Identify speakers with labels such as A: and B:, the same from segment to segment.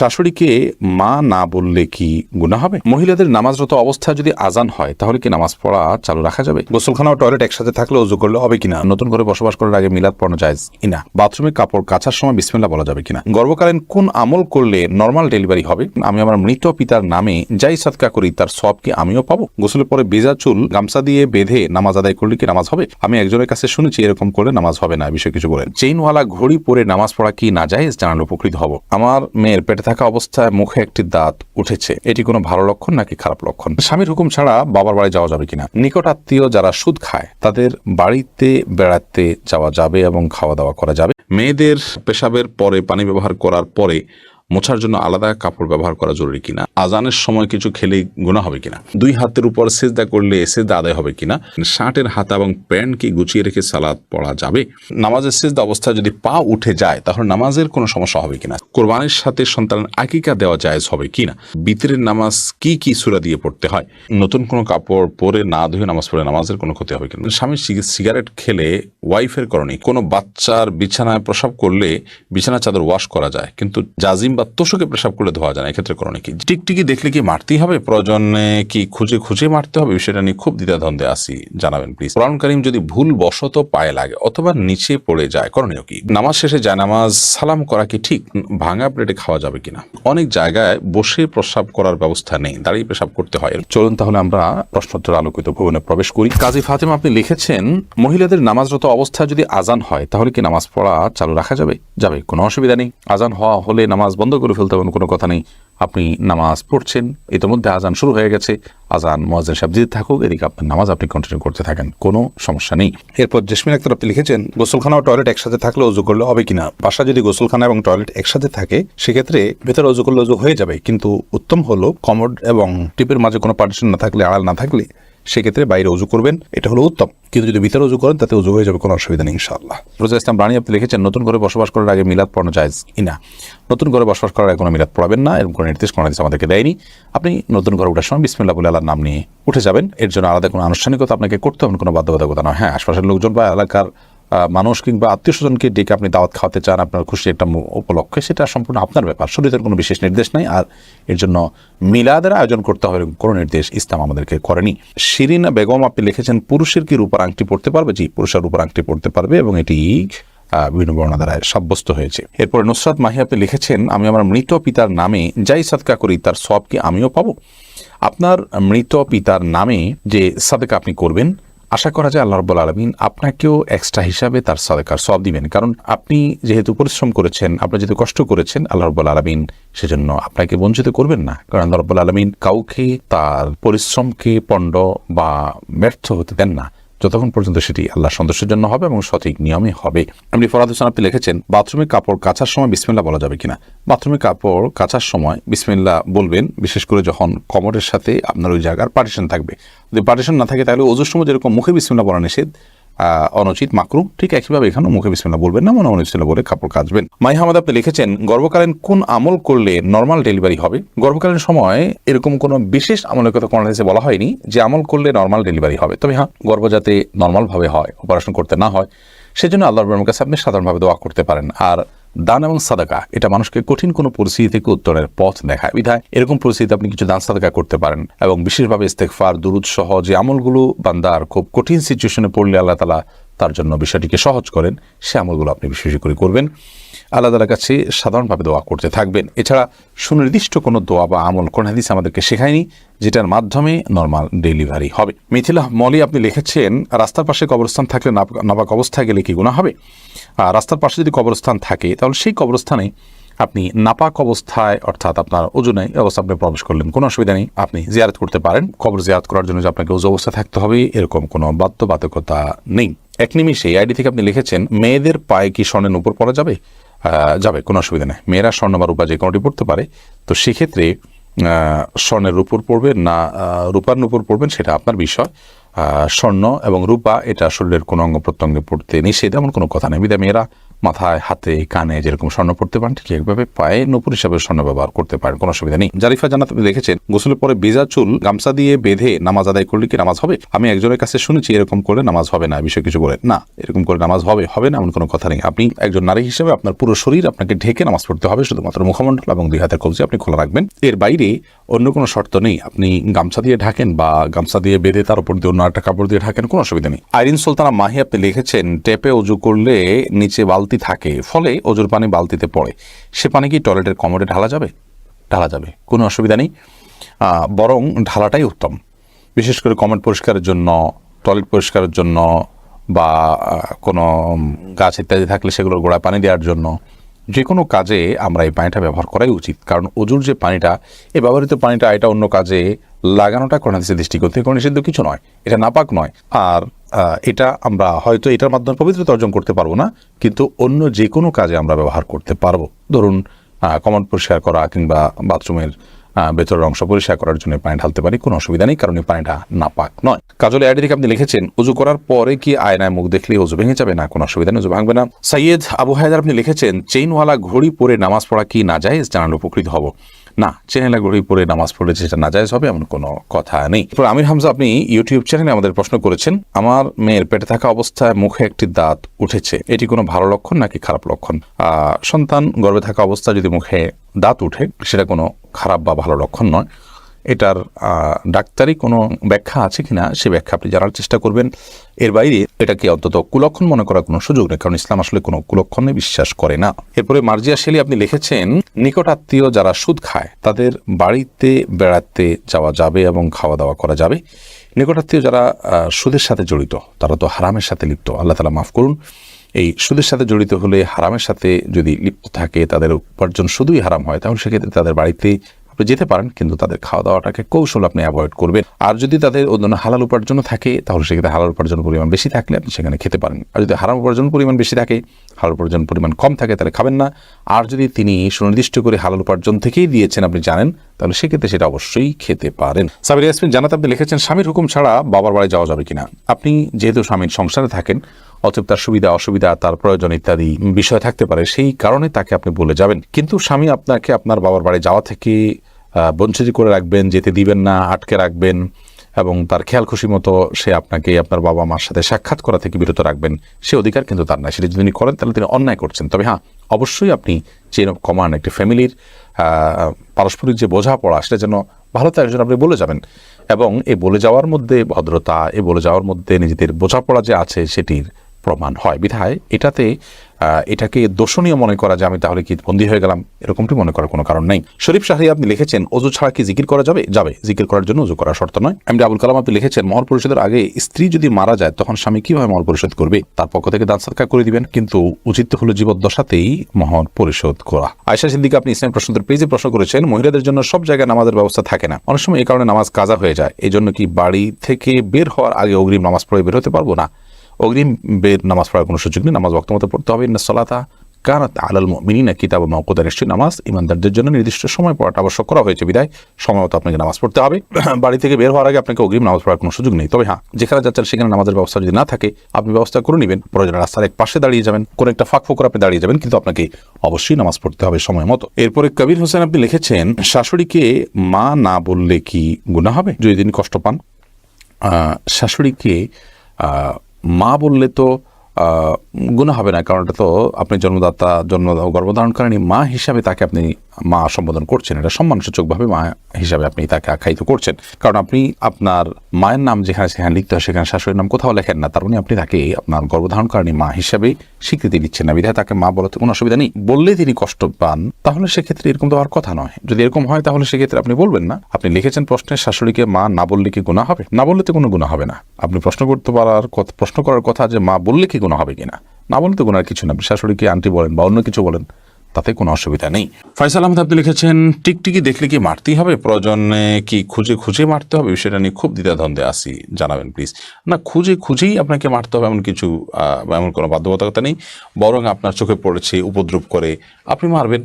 A: শাশুড়িকে মা না বললে কি গুণা হবে? মহিলাদের নামাজরত অবস্থায় যদি আজান হয়, তাহলে কি নামাজ পড়া চালু রাখা যাবে? গোসলখানা ও টয়লেট একসাথে থাকলে অজু করলে হবে কিনা? নতুন করে বসবাস করার আগে মিলাদ পড়ানো যায় কিনা? বাথরুমে কাপড় কাচার সময় বিসমিল্লা বলা যাবে কিনা? গর্ভকালীন কোন আমল করলে নর্মাল ডেলিভারি হবে? আমি আমার মৃত পিতার নামে যাই সৎকা করি, তার সব কি আমিও পাবো? গোসলের পরে বেজা চুল, গামছা দিয়ে বেঁধে নামাজ আদায় করলে কি নামাজ হবে? আমি একজনের কাছে শুনেছি এরকম করলে নামাজ হবে না বিষয়ে কিছু বলেন। চেইনওয়ালা ঘড়ি পরে নামাজ পড়া কি না যায় জানালে উপকৃত হব। আমার মেয়ের পেটে থাকা অবস্থায় মুখে একটি দাঁত উঠেছে। এটি কোনো ভালো লক্ষণ নাকি খারাপ লক্ষণ? স্বামীর হুকুম ছাড়া বাবার বাড়ি যাওয়া যাবে কিনা? নিকট আত্মীয় যারা সুদ খায়, তাদের বাড়িতে বেড়াতে যাওয়া যাবে এবং খাওয়া দাওয়া করা যাবে। মেয়েদের পেশাবের পরে, পানি ব্যবহার করার পরে মোছার জন্য আলাদা কাপড় ব্যবহার করা জরুরি কিনা? আজানের সময় কিছু খেলে গুণা হবে কিনা? দুই হাতের উপর সেজদা করলে সেজদা আদায় হবে কিনা? শার্টের হাতা এবং প্যান্ট কি গুছিয়ে রেখে সালাদ পড়া যাবে? নামাজের সেজদা অবস্থায় যদি পা উঠে যায়, তাহলে নামাজের কোনো সমস্যা হবে কিনা? কোরবানির সাথে সন্তানের আকিকা দেওয়া জায়েজ হবে কিনা? বিতরের নামাজ কি কি সুরা দিয়ে পড়তে হয়? নতুন কোনো কাপড় পরে না ধুয়ে নামাজ পড়ে নামাজের কোনো ক্ষতি হবে কিনা? স্বামী সিগারেট খেলে ওয়াইফের করণে। কোনো বাচ্চার বিছানায় প্রসাব করলে বিছানা চাদর ওয়াশ করা যায়, কিন্তু জাজিম বা তোষকে প্রসাব করলে ধোয়া যায় না, এক্ষেত্রে করণে কি টিকটিকি দেখলে কি মারতেই হবে? প্রয়োজনে কি খুঁজে খুঁজে মারতে হবে? বিষয়টা নিয়ে খুব দ্বিধাদ্বন্দ্বে আসি জানাবেন প্লিজ কোরআন করিম যদি ভুল বশত পায়ে লাগে অথবা নিচে পড়ে যায়, করণীয় কি? নামাজ শেষে যায়, নামাজ সালাম করা কি ঠিক? ভাঙা প্লেটে খাওয়া যাবে কিনা? অনেক জায়গায় বসে প্রসাব করার ব্যবস্থা নেই, দাঁড়িয়ে পেশাব করতে হয়। চলুন তাহলে আমরা প্রশ্নোত্তর আলোকিত ভবনে প্রবেশ করি। কাজী ফাতেমা, আপনি লিখেছেন, মহিলাদের নামাজরত অবস্থায় যদি আজান হয়, তাহলে কি নামাজ পড়া চালু রাখা যাবে? যাবে, কোনো অসুবিধা নেই। আজান হওয়া হলে নামাজ বন্ধ করে ফেলতে হবে, কোনো কথা নেই। আপনি নামাজ পড়ছেন, ইতিমধ্যে আজান শুরু হয়ে গেছে। আজান মোয়াজেন সাহেব দিতে থাকুক, এদিকে আপনার নামাজ আপনি কন্টিনিউ করতে থাকেন, কোনো সমস্যা নেই। এরপর জেসমিন আক্তার, আপনি লিখেছেন, গোসলখানা ও টয়লেট একসাথে থাকলে অজু করলে হবে কিনা? বাসা যদি গোসলখানা এবং টয়লেট একসাথে থাকে, সেক্ষেত্রে ভেতরে অজু করলে অজু হয়ে যাবে। কিন্তু উত্তম হলো কমোড এবং টিপের মাঝে কোনো পার্টিশন না থাকলে, আড়াল না থাকলে সেক্ষেত্রে বাইরে উজু করবেন, এটা হলো উত্তম। কিন্তু যদি ভিতরে উজু করেন, তাতে উজু হয়ে যাবে, কোনো অসুবিধা নেই ইনশাল্লাহ রোজা ইসলাম রানী আপনি লিখেছেন, নতুন করে বসবাস করার আগে মিলাদ পড়ানো যায় কিনা? নতুন করে বসবাস করার আগে কোনো মিলাদ পড়াবেন না, এরকম কোনো নির্দেশ কোনো আমাদেরকে দেয়নি। আপনি নতুন ঘরে ওঠার সময় বিসমিল্লা বলে আল্লাহর নাম নিয়ে উঠে যাবেন। এর জন্য আলাদা কোনো আনুষ্ঠানিকতা আপনাকে করতে হবে, কোনো বাধ্যবাধকতা নয়। হ্যাঁ আশপাশের লোকজন বা এলাকার মানুষ কিংবা আত্মীয় স্বজনকে ডেকে আপনি দাওয়াত খাওয়াতে চান, আপনার খুশি একটা উপলক্ষে, সেটা সম্পূর্ণ আপনার ব্যাপার। শরীরের কোনো বিশেষ নির্দেশ নাই, আর এর জন্য মিলাদের আয়োজন করতে হবে কোনো নির্দেশ ইসলাম আমাদেরকে করেনি। শিরিনা বেগম আপনি লিখেছেন, পুরুষের কি রূপার আংটি পড়তে পারবে? জি, পুরুষের রূপার আংটি পড়তে পারবে এবং এটি বিভিন্ন বর্ণনা দ্বারা সাব্যস্ত হয়েছে। এরপরে নুসরাত মাহি আপনি লিখেছেন, আমি আমার মৃত পিতার নামে যাই সৎকা করি, তার সব কি আমিও পাবো? আপনার মৃত পিতার নামে যে সাদেকা আপনি করবেন আশা করা যায় আল্লাহ রব্বুল আলমিন আপনাকেও এক্সট্রা হিসাবে তার সাদেকার সব দিবেন। কারণ আপনি যেহেতু পরিশ্রম করেছেন, আপনি যেহেতু কষ্ট করেছেন, আল্লাহ রব্বুল আলমিন সেজন্য আপনাকে বঞ্চিত করবেন না। কারণ আল্লাহ রব্বুল আলমিন কাউকে তার পরিশ্রমকে পণ্ড বা ব্যর্থ হতে দেন না। যতক্ষণ পর্যন্ত সেটি আল্লাহ সন্তোষের জন্য হবে এবং সঠিক নিয়মে হবে। এমনি ফরাদ হোসেন, আপনি লিখেছেন, বাথরুমে কাপড় কাচার সময় বিসমিল্লা বলা যাবে কিনা? বাথরুমে কাপড় কাচার সময় বিসমিল্লা বলবেন, বিশেষ করে যখন কমরের সাথে আপনার ওই জায়গার পার্টিশন থাকবে। যদি পার্টিশন না থাকে, তাহলে ওজোর সময় যেরকম মুখে বিসমিল্লা বলা নিষেধ অনুচিত মাকরু, ঠিক একইভাবে এখানে মুখে বিসমিল্লা বলবেন না, মনে অনুচিত বলে কাপড় কাচবেন। মাই হামাদ আপনি লিখেছেন, গর্ভকালীন কোন আমল করলে নর্মাল ডেলিভারি হবে? গর্ভকালীন সময় এরকম কোনো বিশেষ আমলের কথা কোনো বলা হয়নি যে আমল করলে নর্মাল ডেলিভারি হবে। তবে হ্যাঁ গর্ভ যাতে নর্মালভাবে হয় অপারেশন করতে না হয়, সেজন্য আল্লাহর কাছে আপনি সাধারণভাবে দোয়া করতে পারেন। আর দান এবং সাদাকা, এটা মানুষকে কঠিন কোনো পরিস্থিতি থেকে উত্তরের পথ দেখায়। বিধায় এরকম পরিস্থিতিতে আপনি কিছু দান সাদাকা করতে পারেন এবং বিশেষভাবে ইস্তেকফার দুরুদ সহ যে আমলগুলো বান্দার খুব কঠিন সিচুয়েশনে পড়লে আল্লাহ তালা তার জন্য বিষয়টিকে সহজ করেন, সে আমলগুলো আপনি বিশেষ করে করবেন। আল্লাহ তালার কাছে সাধারণভাবে দোয়া করতে থাকবেন। এছাড়া সুনির্দিষ্ট কোনো দোয়া বা আমল, কোন হাদিস আমাদেরকে শেখায়নি, যেটার মাধ্যমে নর্মাল ডেলিভারি হবে। মিথিলা মলি আপনি লিখেছেন, রাস্তার পাশে কবরস্থান থাকলে নাপাক অবস্থায় গেলে কি গুণা হবে? রাস্তার পাশে যদি কবরস্থান থাকে, তাহলে সেই কবরস্থানে আপনি নাপাক অবস্থায়, অর্থাৎ আপনার ওজনে অবস্থা আপনি প্রবেশ করলেন। কোনো অসুবিধা নেই, আপনি জিয়ারত করতে পারেন। কবর জিয়ারত করার জন্য যে আপনাকে উজু অবস্থা থাকতে হবে, এরকম কোনো বাধ্যবাধকতা নেই। এক নিমিষে আইডি থেকে আপনি লিখেছেন, মেয়েদের পায়ে কি স্বর্ণের উপর পরা যাবে? যাবে, কোনো অসুবিধা নেই। মেয়েরা স্বর্ণ বা রূপা যে কোনোটি পড়তে পারে। তো সেক্ষেত্রে স্বর্ণের উপর পড়বেন না রূপার উপর পড়বেন, সেটা আপনার বিষয়। স্বর্ণ এবং রূপা, এটা শরীরের কোনো অঙ্গ প্রত্যঙ্গে পড়তে নিষেধ, এমন কোনো কথা নেই। বিধায় মেয়েরা। মাথায়, হাতে, কানে যেরকম স্বর্ণ পড়তে পারেন, ঠিক একভাবে পায়ে নপুর হিসাবে স্বর্ণ ব্যবহার করতে পারেন, কোনো অসুবিধা নেই। জারিফা জানাত আপনি দেখেছেন, গোসলের পরে বেজা চুল গামছা দিয়ে বেঁধে নামাজ আদায় করলে কি নামাজ হবে? আমি একজনের কাছে শুনেছি, এরকম করে নামাজ হবে না বিষয় কিছু বলে না, এরকম করে নামাজ হবে হবে না, এমন কোনো কথা নেই। আপনি একজন নারী হিসেবে আপনার পুরো শরীর আপনাকে ঢেকে নামাজ পড়তে হবে, শুধুমাত্র মুখমণ্ডল এবং দুই হাতের কবজি আপনি খোলা রাখবেন। এর বাইরে অন্য কোনো শর্ত নেই, আপনি গামছা দিয়ে ঢাকেন বা গামছা দিয়ে বেঁধে তার উপর দিয়ে অন্য একটা কাপড় দিয়ে ঢাকেন, কোনো অসুবিধা নেই। আইরিন সুলতানা মাহি আপনি লিখেছেন, টেপে উজু করলে নিচে বালতি থাকে, ফলে অজুর পানি বালতিতে পড়ে। সে পানি কি টয়লেটের কমোডে ঢালা যাবে? ঢালা যাবে, কোনো অসুবিধা নেই। বরং ঢালাটাই উত্তম। বিশেষ করে কমেন্ট পরিষ্কারের জন্য, টয়লেট পরিষ্কারের জন্য, বা কোনো গাছ ইত্যাদি থাকলে সেগুলোর গোড়ায় পানি দেওয়ার জন্য। যে কোনো কাজে আমরা এই পানিটা ব্যবহার করাই উচিত। কারণ অজুর যে পানিটা এই ব্যবহৃত পানিটা এটা অন্য কাজে লাগানোটা করোনাদিসের দৃষ্টিকোণ থেকে কোনো নিষিদ্ধ কিছু নয়। এটা নাপাক নয়। আর এটা আমরা হয়তো এটার মাধ্যমে পবিত্রতা অর্জন করতে পারব না, কিন্তু অন্য যে কোনো কাজে আমরা ব্যবহার করতে পারব। ধরুন কমন পরিষ্কার করা কিংবা বাথরুমের ভেতরের অংশ পরিষ্কার করার জন্য পানি ঢালতে পারি, কোনো অসুবিধা নেই, কারণ এই পানিটা নাপাক নয়। কাজলে থেকে আপনি লিখেছেন, উজু করার পরে কি আয়নায় মুখ দেখলে উজু ভেঙে যাবে? না, কোনো অসুবিধা নেই, উজু ভাঙবে না। সৈয়দ আবু হায়দার আপনি লিখেছেন, চেইনওয়ালা ঘড়ি পরে নামাজ পড়া কি না যায় জানালে উপকৃত হব। না চেনেলা গড়ি পরে নামাজ পড়লে সেটা নাজায়জ হবে এমন কোনো কথা নেই। এরপর আমির হামজা, আপনি ইউটিউব চ্যানেলে আমাদের প্রশ্ন করেছেন, আমার মেয়ের পেটে থাকা অবস্থায় মুখে একটি দাঁত উঠেছে, এটি কোনো ভালো লক্ষণ নাকি খারাপ লক্ষণ? সন্তান গর্বে থাকা অবস্থায় যদি মুখে দাঁত উঠে, সেটা কোনো খারাপ বা ভালো লক্ষণ নয়। এটার ডাক্তারি কোনো ব্যাখ্যা আছে কিনা সে ব্যাখ্যা আপনি জানার চেষ্টা করবেন। এর বাইরে এটাকে অন্তত কুলক্ষণ মনে করার কোনো সুযোগ নেই, কারণ ইসলাম আসলে কোনো কুলক্ষণে বিশ্বাস করে না। এরপরে মার্জিয়া শেলি আপনি লিখেছেন, নিকট আত্মীয় যারা সুদ খায়, তাদের বাড়িতে বেড়াতে যাওয়া যাবে এবং খাওয়া দাওয়া করা যাবে। নিকটাত্মীয় যারা সুদের সাথে জড়িত, তারা তো হারামের সাথে লিপ্ত, আল্লাহ তালা মাফ করুন। এই সুদের সাথে জড়িত হলে হারামের সাথে যদি লিপ্ত থাকে, তাদের উপার্জন শুধুই হারাম হয়, তাহলে সেক্ষেত্রে তাদের বাড়িতে আপনি যেতে পারেন, কিন্তু তাদের খাওয়া দাওয়াটাকে কৌশল আপনি অ্যাভয়েড করবেন। আর যদি তাদের অন্য হালাল উপার্জন থাকে, তাহলে সেক্ষেত্রে হালাল উপার্জন পরিমাণ বেশি থাকলে আপনি সেখানে খেতে পারেন। আর যদি হারাম উপার্জন পরিমাণ বেশি থাকে, হালাল উপার্জন পরিমাণ কম থাকে, তাহলে খাবেন না। আর যদি তিনি সুনির্দিষ্ট করে হালাল উপার্জন থেকেই দিয়েছেন আপনি জানেন, তাহলে সেক্ষেত্রে সেটা অবশ্যই খেতে পারেন। সাবির ইয়াসমিন জানাতে আপনি লিখেছেন, স্বামীর হুকুম ছাড়া বাবার বাড়ি যাওয়া যাবে কিনা? আপনি যেহেতু স্বামীর সংসারে থাকেন, অতএব তার সুবিধা, অসুবিধা, তার প্রয়োজন ইত্যাদি বিষয় থাকতে পারে, সেই কারণে তাকে আপনি বলে যাবেন। কিন্তু স্বামী আপনাকে আপনার বাবার বাড়ি যাওয়া থেকে বঞ্চিত করে রাখবেন, যেতে দিবেন না, আটকে রাখবেন এবং তার খেয়াল খুশি মতো সে আপনাকে আপনার বাবা মার সাথে সাক্ষাৎ করা থেকে বিরত রাখবেন। সে অধিকার কিন্তু তার নাই। সেটা যদি তিনি করেন, তাহলে তিনি অন্যায় করছেন। তবে হ্যাঁ অবশ্যই আপনি চেন অফ কমান্ড একটি ফ্যামিলির পারস্পরিক যে বোঝাপড়া, সেটা যেন ভালো তার জন্য আপনি বলে যাবেন। এবং এ বলে যাওয়ার মধ্যে ভদ্রতা, এ বলে যাওয়ার মধ্যে নিজেদের বোঝাপড়া যে আছে, সেটির প্রমাণ হয়। বিধায় এটাতে এটাকে দোষণীয় মনে করা যে আমি তাহলে কি বন্দী হয়ে গেলাম? এরকমটি মনে করার কোনো কারণ নেই। শরীফ শাহরি আপনি লিখেছেন অজু ছাড়া কি জিকির করা যাবে? যাবে। জিকির করার জন্য অজু করা শর্ত নয়। এমডি আবুল কালাম আপনি লিখেছেন, মহল পরিষদের আগে স্ত্রী যদি মারা যায়, তখন স্বামী কীভাবে মহল পরিশোধ করবে? তার পক্ষ থেকে দান সৎকার করে দিবেন। কিন্তু উচিত হলো জীবদ্দশাতেই মহল পরিশোধ করা। আয়সা সিদ্দিকা, আপনি ইসলাম প্রশ্নদের পেজে প্রশ্ন করেছেন, মহিলাদের জন্য সব জায়গায় নামাজের ব্যবস্থা থাকে না। অনেক সময় এই কারণে নামাজ কাজা হয়ে যায়। এই জন্য কি বাড়ি থেকে বের হওয়ার আগে অগ্রিম নামাজ পড়ে বের হতে পারব না? অগ্রিম বের নামাজ পড়ার কোনো সুযোগ নেই, নামাজ বক্ত মতো পড়তে হবে। ইন্না সলাতা কানাত আলাল মিনিনা কিতাব মৌকুদা নিশ্চয়ই নামাজ। ইমানদারদের জন্য নির্দিষ্ট সময় পড়াটা আবশ্যক করা হয়েছে, বিদায়। সময় মতো আপনাকে নামাজ পড়তে হবে। বাড়ি থেকে বের হওয়ার আগে আপনাকে অগ্রিম নামাজ পড়ার কোনো সুযোগ নেই। তবে হ্যাঁ যেখানে যাচ্ছেন সেখানে নামাজের ব্যবস্থা যদি না থাকে, আপনি ব্যবস্থা করে নেবেন। প্রয়োজন রাস্তার এক পাশে দাঁড়িয়ে যাবেন, কোনো একটা ফাঁক ফোকর আপনি দাঁড়িয়ে যাবেন, কিন্তু আপনাকে অবশ্যই নামাজ পড়তে হবে সময় মতো। এরপরে কবির হোসেন আপনি লিখেছেন, শাশুড়িকে মা না বললে কি গুণা হবে? যদি তিনি কষ্ট পান। শাশুড়িকে মা বললে তো গুণা হবে না, কারণ এটা তো আপনি জন্মদাতা জন্ম গর্ভধারণকারী মা হিসাবে তাকে আপনি মা সম্বোধন করছেন। এটা সম্মানসূচকভাবে মা হিসাবে আপনি তাকে আখ্যায়িত করছেন। কারণ আপনি আপনার মায়ের নাম যেখানে সেখানে লিখতে হয়, সেখানে শাশুড়ির নাম কোথাও লেখেন না। তার মানে আপনি তাকে আপনার গর্ভধারণকারী মা হিসাবে স্বীকৃতি দিচ্ছেন না। বিধায় তাকে মা বলাতে কোনো অসুবিধা নেই। বললে তিনি কষ্ট পান, তাহলে সেক্ষেত্রে এরকম তো হওয়ার কথা নয়। যদি এরকম হয়, তাহলে সেক্ষেত্রে আপনি বলবেন না। আপনি লিখেছেন প্রশ্নে শাশুড়িকে মা না বললে কি গুণা হবে? না বললে তো কোনো গুণা হবে না। আপনি প্রশ্ন করতে পারার প্রশ্ন করার কথা যে মা বললে কি গুণা হবে কিনা। না বললে তো গুণার কিছু না। শাশুড়িকে আন্টি বলেন বা অন্য কিছু বলেন, তাতে কোনো অসুবিধা নেই। ফয়সাল আহমেদ, আপনি লিখেছেন, টিকটিকি দেখলে কি মারতেই হবে? প্রয়োজনে কি খুঁজে খুঁজে মারতে হবে? বিষয়টা নিয়ে খুব দ্বিধাদ্বন্দ্বে আসি জানাবেন প্লিজ না, খুঁজে খুঁজেই আপনাকে মারতে হবে এমন কিছু এমন কোনো বাধ্যবাধকতা নেই। বরং আপনার চোখে পড়েছে, উপদ্রব করে আপনি মারবেন।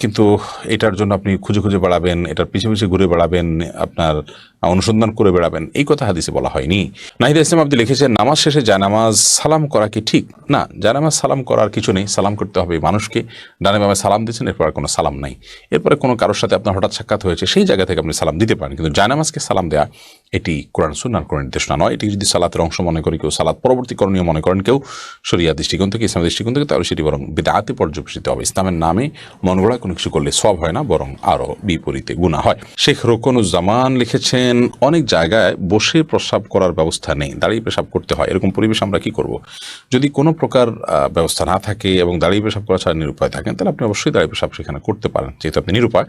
A: কিন্তু এটার জন্য আপনি খুঁজে খুঁজে বেড়াবেন, এটার পিছে পিছে ঘুরে বেড়াবেন, আপনার অনুসন্ধান করে বেড়াবেন। এই কথা হাদিসে বলা হয়নি। নাহিদা ইসলাম আপনি লিখেছেন, নামাজ শেষে জানামাজ সালাম করা কি ঠিক? না, জানামাজ সালাম করার কিছু নেই। সালাম করতে হবে মানুষকে। ডানে বামে সালাম দিচ্ছেন এরপর কোনো সালাম নাই। এরপরে কোনো কারোর সাথে আপনার হঠাৎ সাক্ষাৎ হয়েছে, সেই জায়গা থেকে আপনি সালাম দিতে পারেন। কিন্তু জানামাজকে সালাম দেওয়া এটি কোরআন সুন্নার কোনো নির্দেশনা নয়। এটি যদি সালাতের অংশ মনে করি কেউ, সালাত পরবর্তী করণীয় মনে করেন কেউ শরিয়া দৃষ্টিকোণ থেকে ইসলামের দৃষ্টিকোণ থেকে, তাহলে সেটি বরং বিদাতে পর্যবেসিত হবে। ইসলামের নামে মন গড়া কোনো কিছু করলে সব হয় না, বরং আরও বিপরীতে গুণা হয়। শেখ রোকনুজ্জামান লিখেছেন, অনেক জায়গায় বসে প্রস্রাব করার ব্যবস্থা নেই, দাঁড়িয়ে পেশাব করতে হয়। এরকম পরিবেশ আমরা কি করব? যদি কোনো প্রকার ব্যবস্থা না থাকে এবং দাঁড়িয়ে পেশাব করা ছাড়া নিরুপায় থাকেন, তাহলে আপনি অবশ্যই দাঁড়িয়ে পেশাব সেখানে করতে পারেন, যেহেতু আপনি নিরুপায়।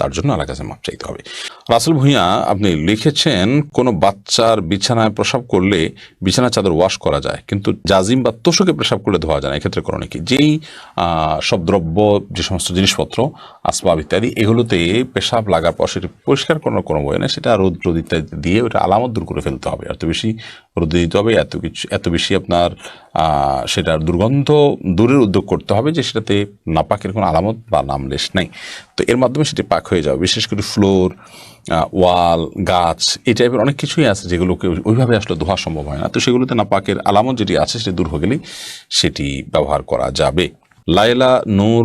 A: তার জন্য আল্লাহ কাছে মাপ চাইতে হবে। রাসেল ভূঁইয়া, আপনি লিখেছেন, কোনো বাচ্চার বিছানায় প্রসাব করলে বিছানা চাদর ওয়াশ করা যায়, কিন্তু জাজিম বা তোষকে প্রসাব করলে ধোয়া যায় না। এক্ষেত্রে করণীয় কি যেই সব দ্রব্য, যে সমস্ত জিনিসপত্র, আসবাব ইত্যাদি, এগুলোতে পেশাব লাগার পর সেটি পরিষ্কার করার কোনো বই না সেটা রোদ রোদ ইত্যাদি দিয়ে ওটা আলামত দূর করে ফেলতে হবে। এত বেশি রোদ দিতে হবে, এত কিছু, এত বেশি আপনার সেটার দুর্গন্ধ দূরের উদ্যোগ করতে হবে যে সেটাতে নাপাকের কোনো আলামত বা নামলেশ নেই। তো এর মাধ্যমে সেটি পাক হয়ে যাবে, বিশেষ করে ফ্লোর ওয়াল, গাছ, এই টাইপের অনেক কিছুই আছে যেগুলোকে ওইভাবে আসলে ধোয়া সম্ভব হয় না। তো সেগুলোতে নাপাকের আলামত যেটি আছে সেটি দূর হয়ে গেলেই সেটি ব্যবহার করা যাবে। লাইলা নূর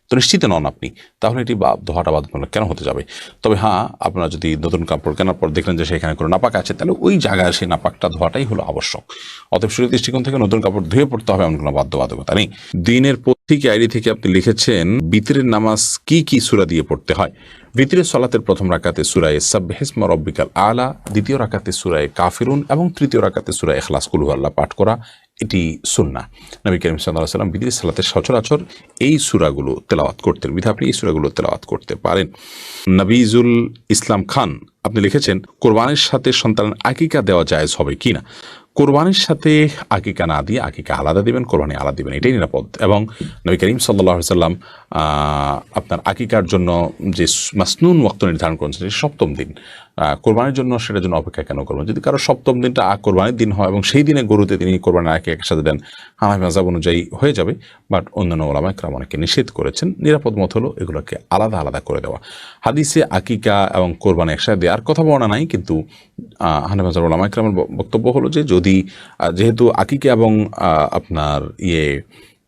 A: তো নিশ্চিত নন আপনি। তাহলে এটি ধোয়াটা বাধ্যতামূলক কেন হতে যাবে? তবে হ্যাঁ আপনারা যদি নতুন কাপড় কেনার পর দেখলেন যে সেখানে কোনো নাপাক আছে, তাহলে ওই জায়গায় সেই নাপাকটা ধোয়াটাই হলো আবশ্যক। অতএব শরীর দৃষ্টিকোণ থেকে নতুন কাপড় ধুয়ে পড়তে হবে এমন কোনো বাধ্যবাধকতা নেই। দিনের পত্রিকা আইডি থেকে আপনি লিখেছেন, বিতরের নামাজ কি কি সুরা দিয়ে পড়তে হয়? ভিতরের সলাতের প্রথম রাকাতে সুরায় সাবহেসমা রব্বিকাল আলা, দ্বিতীয় রাকাতে সুরায় কাফিরুন এবং তৃতীয় রাকাতে সুরায় এখলাস কুলহু আল্লাহ পাঠ করা এটি সুন্না নবী করিম সাল্লাহ সাল্লাম বিদেশ সালাতের সচরাচর এই সুরাগুলো তেলাওয়াত করতেন। বিধা আপনি এই সুরাগুলো তেলাওয়াত করতে পারেন। নবীজুল ইসলাম খান, আপনি লিখেছেন, কোরবানির সাথে সন্তান আকিকা দেওয়া জায়েজ হবে কি না? কোরবানির সাথে আকিকা না দিয়ে আকিকা আলাদা দেবেন, কোরবানি আলাদা দিবেন, এটাই নিরাপদ। এবং নবী করিম সাল্লাহ সাল্লাম আপনার আকিকার জন্য যে মাসনুন ওয়াক্ত নির্ধারণ করেছেন সপ্তম দিন। কোরবানির জন্য সেটার জন্য অপেক্ষা কেন করবেন? যদি কারও সপ্তম দিনটা আ- কোরবানির দিন হয় এবং সেই দিনে গরুতে তিনি কোরবানির আগে একসাথে দেন, হানাফি মাজাব অনুযায়ী হয়ে যাবে। বাট অন্যান্য ওলামা একরাম অনেকে নিষেধ করেছেন। নিরাপদ মত হলো এগুলোকে আলাদা আলাদা করে দেওয়া। হাদিসে আকিকা এবং কোরবানি একসাথে দেওয়ার কথা বলা নাই, কিন্তু হানাফি মাজাব ওলামা একরামের ব- বক্তব্য হলো যে যদি যেহেতু আকিকা এবং আপনার ইয়ে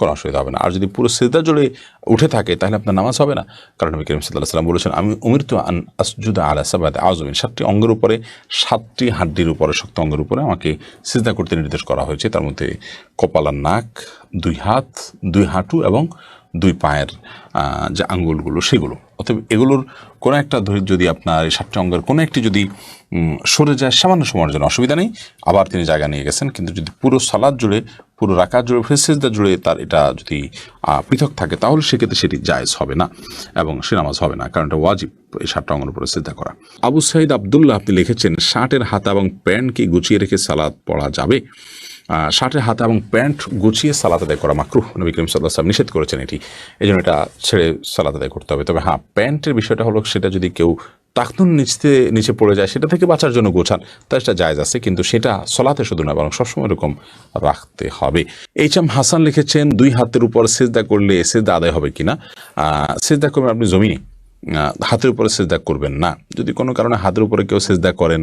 A: কোনো অসুবিধা হবে না। আর যদি পুরো সিজদা জুড়ে উঠে থাকে, তাহলে আপনার নামাজ হবে না। কারণ নবী করিম সাল্লাহ সাল্লাম বলেছেন, আমি উমির তো আন আসজুদা আলা সাবাদ আজমিন সাতটি অঙ্গের উপরে, সাতটি হাড্ডির উপরে, শক্ত অঙ্গের উপরে আমাকে সিজদা করতে নির্দেশ করা হয়েছে। তার মধ্যে কপালার নাক, দুই হাত, দুই হাঁটু এবং দুই পায়ের যে আঙ্গুলগুলো, সেগুলো। অতএব এগুলোর কোনো একটা ধরে যদি আপনার এই সাতটি অঙ্গের কোনো একটি যদি সরে যায়, সামান্য সময়ের জন্য অসুবিধা নেই। আবার তিনি জায়গা নিয়ে গেছেন। কিন্তু যদি পুরো সালাদ জুড়ে পুরো রাকাত জুড়ে ফেসেজদা জুড়ে তার এটা যদি পৃথক থাকে, তাহলে সেক্ষেত্রে সেটি জায়েজ হবে না এবং সে নামাজ হবে না। কারণ এটা ওয়াজিব এই সাতটা অঙ্গের উপরে সিদ্ধা করা। আবু সাইদ আবদুল্লাহ আপনি লিখেছেন, শার্টের হাতা এবং প্যান্টকে গুছিয়ে রেখে সালাদ পড়া যাবে? শার্টের হাতা এবং প্যান্ট গুছিয়ে সালাত আদায় করা মাকরুহ। নবী করিম সাল্লাহ সাল্লাম নিষেধ করেছেন এটি। এই জন্য এটা ছেড়ে সালাত আদায় করতে হবে। তবে হ্যাঁ প্যান্টের বিষয়টা হলো সেটা যদি কেউ তাকনুন নিচতে নিচে পড়ে যায়, সেটা থেকে বাঁচার জন্য গোছান। তা সেটা জায়জ আছে, কিন্তু সেটা সলাতে শুধু না, বরং সবসময় এরকম রাখতে হবে। এইচ এম হাসান লিখেছেন, দুই হাতের উপর সেজদা করলে সেজদা আদায় হবে কিনা? সেজদা করবেন আপনি জমিনে হাতের উপরে সেজদা করবেন না। যদি কোনো কারণে হাতের উপরে কেউ সেজদা করেন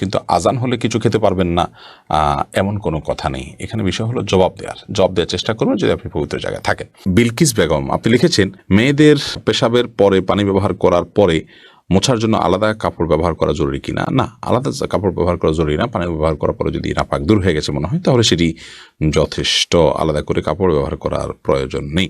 A: কিন্তু আজান হলে কিছু খেতে পারবেন না এমন কোনো কথা নেই। এখানে বিষয় হলো জবাব দেওয়ার জবাব দেওয়ার চেষ্টা করবেন যদি আপনি পবিত্র জায়গায় থাকেন। বিলকিস বেগম, আপনি লিখেছেন, মেয়েদের পেশাবের পরে পানি ব্যবহার করার পরে মোছার জন্য আলাদা কাপড় ব্যবহার করা জরুরি কিনা? না, আলাদা কাপড় ব্যবহার করা জরুরি না। পানি ব্যবহার করার পরে যদি নাপাক দূর হয়ে গেছে মনে হয়, তাহলে সেটি যথেষ্ট। আলাদা করে কাপড় ব্যবহার করার প্রয়োজন নেই।